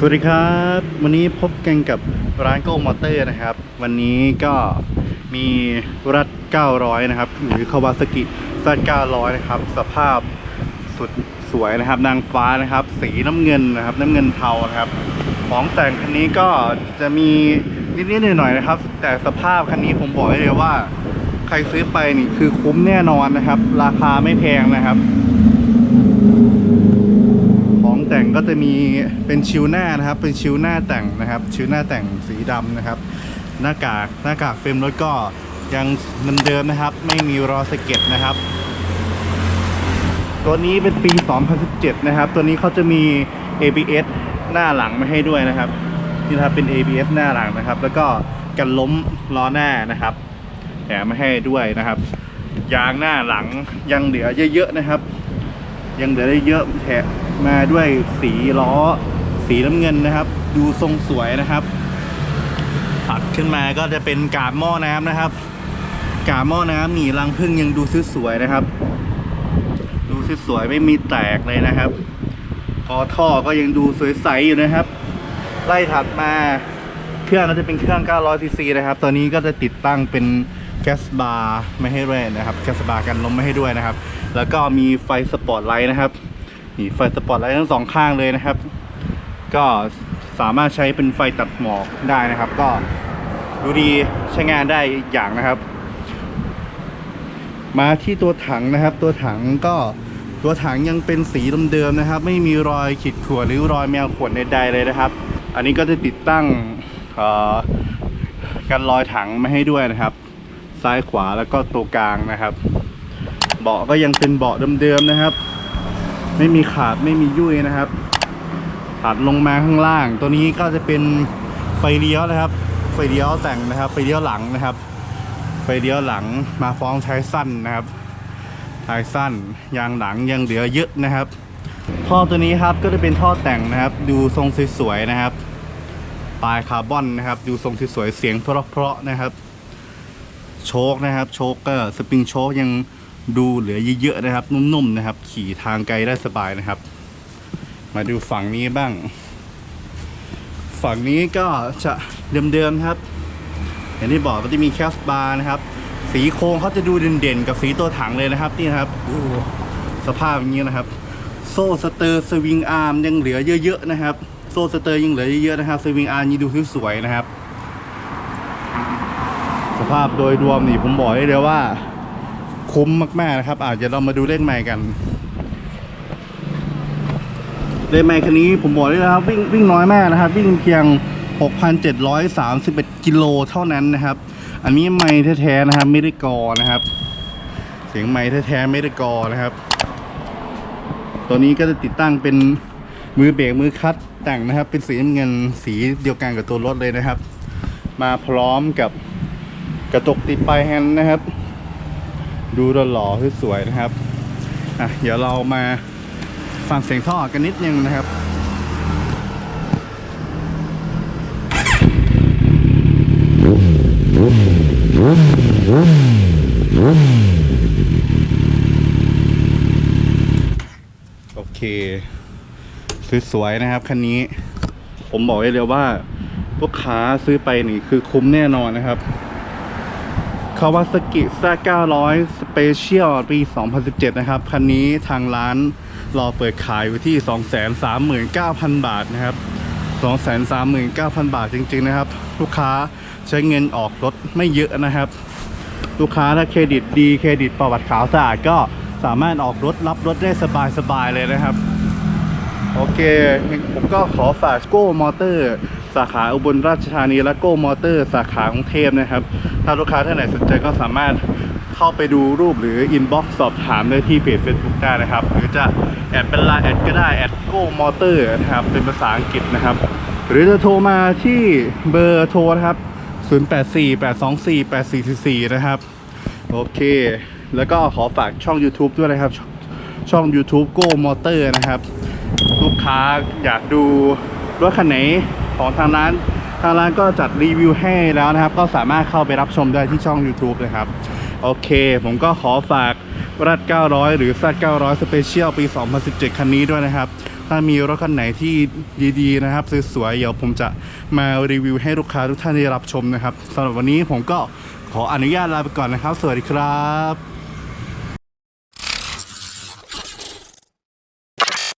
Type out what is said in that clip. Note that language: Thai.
สวัสดีครับ วันนี้พบกันกับร้านโก้มอเตอร์นะครับ วันนี้ก็มีรัด 900 นะครับ หรือคาวาซากิซัด 900 นะครับ สภาพสุดสวยนะครับ นางฟ้านะครับ สีน้ำเงินนะครับ น้ำเงินเทานะครับ ของแต่งคันนี้ก็จะมีนิดๆหน่อยๆนะครับ แต่สภาพคันนี้ผมบอกได้เลยว่า ใครซื้อไปนี่คือคุ้มแน่นอนนะครับ ราคาไม่แพงนะครับ แต่งก็จะมีเป็นชิวหน้านะครับ เป็นชิวหน้าแต่งนะครับ ชิวหน้าแต่งสีดำนะครับ หน้ากากหน้ากากเฟรมรถก็ยังเหมือนเดิมนะครับ ไม่มีรอสเก็ดนะครับ ตัวนี้เป็นปี 2017 นะครับ ตัวนี้เขาจะมี ABS หน้าหลังมาให้ด้วยนะครับนี่นะครับเป็น ABS หน้าหลังนะครับ แล้วก็กันล้มล้อหน้านะครับแถมมาให้ด้วยนะครับ ยางหน้าหลังยังเหลือเยอะๆนะครับ ยังเหลือได้เยอะแถม มาด้วยสีล้อ สีน้ำเงินนะครับ ดูทรงสวยนะครับถัดขึ้นมาก็จะเป็นกาบหม้อน้ำนะครับ กาบหม้อน้ำหนีรังพึ่งยังดูสวยๆนะครับ ดูสวยๆไม่มีแตกเลยนะครับคอท่อก็ยังดูสวยใสอยู่นะครับ ไล่ถัดมาเครื่องก็จะเป็นเครื่อง 900 ซีซีนะครับ ตัวนี้ก็จะติดตั้งเป็นแก๊สบาร์ไม่ให้ด้วยนะครับ แก๊สบาร์กันลมไม่ให้ด้วยนะครับ แล้วก็มีไฟสปอตไลท์นะครับ มีไฟสปอตไลท์ทั้งสองข้างเลยนะครับ ก็สามารถใช้เป็นไฟตัดหมอกได้นะครับ ก็ดูดีใช้งานได้อย่างนะครับ มาที่ตัวถังนะครับ ตัวถังก็ตัวถังยังเป็นสีเดิมๆนะครับ ไม่มีรอยขีดข่วนหรือรอยแมวข่วนใดๆเลยนะครับ อันนี้ก็จะติดตั้งกันรอยถังมาให้ด้วยนะครับ ซ้ายขวาแล้วก็ตัวกลางนะครับ เบาะก็ยังเป็นเบาะเดิมๆนะครับ ไม่มีขาดไม่มียุ่ยนะครับถัดลงมาข้างล่าง ตัวนี้ก็จะเป็นไฟเลี้ยวนะครับ ไฟเลี้ยวแต่งนะครับ ไฟเลี้ยวหลังนะครับ ไฟเลี้ยวหลังมาฟ้องท้สั้นนะครับท้ายสั้นยางหลังยังเหลือเยอะนะครับ ท่อตัวนี้ครับก็จะเป็นท่อแต่งนะครับ ดูทรงสวยๆนะครับ ปลายคาร์บอนนะครับ ดูทรงสวยๆเสียงเพราะๆนะครับ โชคนะครับ โชคก็สปริงโชคยัง ดูเหลือเยอะๆนะครับ นุ่มๆนะครับ ขี่ทางไกลได้สบายนะครับ มาดูฝั่งนี้บ้าง ฝั่งนี้ก็จะเดิมๆครับ อย่างที่บอกก็จะมีแคสบาร์นะครับ สีโครงเขาจะดูเด่นๆกับสีตัวถังเลยนะครับ นี่นครับดูสภาพอย่างนี้นะครับ โซ่สเตอร์สวิงอาร์มยังเหลือเยอะๆนะครับ โซ่สเตอร์ยังเหลือเยอะๆนะครับสวิงอาร์มนี่ดูสวยๆนะครับ สภาพโดยรวมนี่ผมบอกได้เลยว่า คุ้มมากๆนะครับอาจจะเรามาดูเลขใหม่กัน เลขใหม่คันนี้ผมบอกได้เลยครับวิ่งวิ่งน้อยมากนะครับ วิ่งเพียง 6,731กิโลเท่านั้นนะครับ อันนี้ไม่แท้ๆนะครับไม่ได้กอนะครับ เสียงไม่แท้ๆไม่ได้กอนะครับ ตัวนี้ก็จะติดตั้งเป็นมือเบรกมือคัดแต่งนะครับ เป็นสีน้ำเงินสีเดียวกันกับตัวรถเลยนะครับ มาพร้อมกับกระจกติดปลายแฮนด์นะครับ ดูหล่อๆสวยๆนะครับอะเดี๋ยวเรามาฟังเสียงท่อกันนิดนึงนะครับโอเค สวยๆนะครับคันนี้ ผมบอกได้เลยว่าลูกค้าซื้อไปนี่คือคุ้มแน่นอนนะครับ คาวาซากิซา900 Special ปี 2017 นะครับ คันนี้ทางร้านรอเปิดขายอยู่ที่ 239,000 บาทนะครับ 239,000 บาทจริง ๆ นะครับ ลูกค้าใช้เงินออกรถไม่เยอะนะครับ ลูกค้าถ้าเครดิตดีเครดิตประวัติขาวสะอาดก็สามารถออกรถรับรถได้สบาย ๆ เลยนะครับ โอเค ผมก็ขอฝากโก้มอเตอร์าขาอุบลราชธานีและโก้มอเตอร์ สาขากรุงเทพนะครับ ถ้าลูกค้าท่านไหนสนใจก็สามารถเข้าไปดูรูปหรืออินบ็อกซ์สอบถามได้ที่เพจ Facebook ได้นะครับ หรือจะแอดเป็นไลน์แอดก็ได้แอดโก้มอเตอร์นะครับ เป็นภาษาอังกฤษนะครับ หรือจะโทรมาที่เบอร์โทรนะครับ 0848248444 นะครับ โอเค แล้วก็ขอฝากช่อง YouTube ด้วยนะครับชช่อง YouTube Go Motor นะครับ ลูกค้าอยากดูรถคันไหน ของทางร้าน ทางร้านก็จัดรีวิวให้แล้วนะครับ ก็สามารถเข้าไปรับชมได้ที่ช่อง YouTube นะครับ โอเค ผมก็ขอฝากรัด 900 หรือซัด900 Special ปี 2017 คันนี้ด้วยนะครับ ถ้ามีรถคันไหนที่ดีๆนะครับสวยๆเดี๋ยวผมจะมารีวิวให้ลูกค้าทุกท่านได้รับชมนะครับสำหรับวันนี้ผมก็ขออนุญาตลาไปก่อนนะครับ สวัสดีครับ